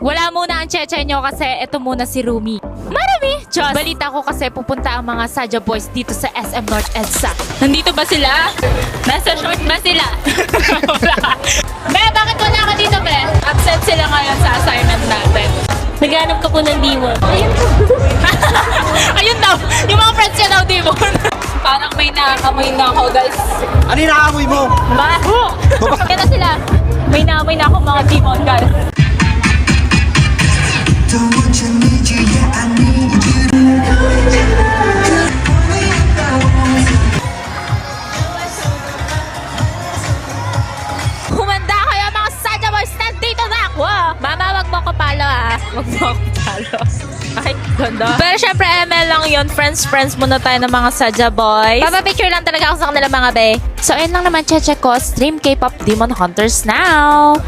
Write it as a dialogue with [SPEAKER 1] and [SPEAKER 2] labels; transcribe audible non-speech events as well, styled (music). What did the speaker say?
[SPEAKER 1] Wala muna ang cheche nyo kasi ito muna si Rumi. Marami! Diyos! Balita ko kasi pupunta ang mga Saja Boys dito sa SM North EDSA. Nandito ba sila? Nasa short ba sila? Wala. (laughs) Be, bakit wala ka dito, Be? Absent sila ngayon sa assignment natin. Naghanap ka po ng demon. Ayun (laughs) Ayun daw! Yung mga friends niya daw, demon. (laughs) Parang may nakakamoy na ako, guys.
[SPEAKER 2] Ano yung nakaamoy mo?
[SPEAKER 1] Baho! Kaya sila, may naamoy na ako mga demon, guys. Mo ko palo ah. (laughs) Wag mo ko palo. Ay, ganda. Pero syempre, ML lang yun. Friends-friends muna tayo ng mga Saja Boys. Papapicture lang talaga ako sa kanila mga be. So, ayun lang naman, cheche ko. Stream K-pop Demon Hunters now!